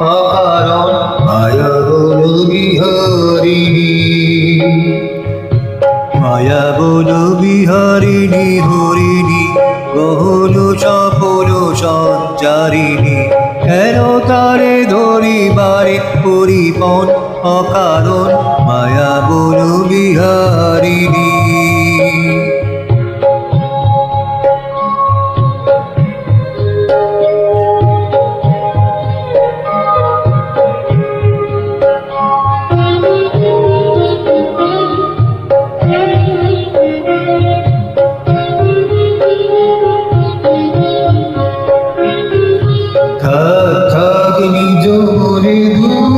অকারণ মায়া গুরু বিহারিণী। মায়া বলো বিহারিণী, হরিণী বহুল সফল সঞ্চারিণী। কেন তারে ধরিবারে পরিপন অকারণ মায়া বলো বিহারিণী।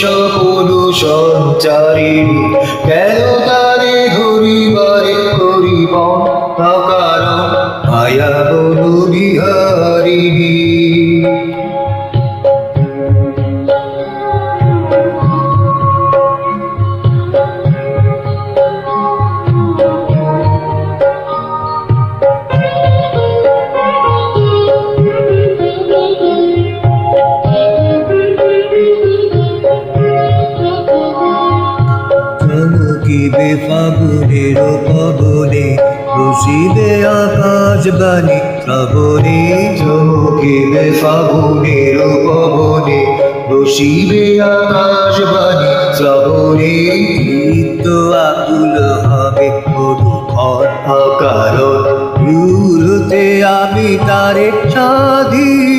সপন সঞ্চারিণী কেন তারে ধরিবারে করিবন অকারণ মায়া বলো বিহারিণী। চমকিবে ফাগুনের পবনে বসিবে আকাশ বাণী, শ্রবণে চমকিবে ফাগুনের পবনে বসিবে আকাশ বাণী, শ্রবণে চিত্ত আকুল হবে দূরতে আমি তারে সাধিব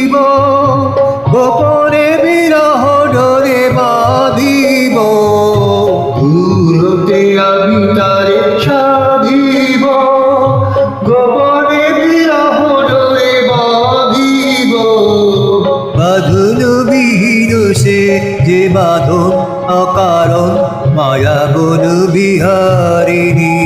মায়া বন বিহারিণী।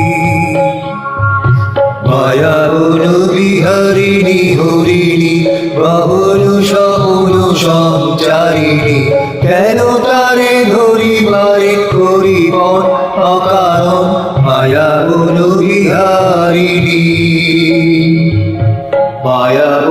মায়া বন বিহারিণী, হরিণী বাবন সবন সঞ্চারিণী। কেন তারে ধরিবারে করিবন অকারণ? মায়া বন বিহারিণী। মায়া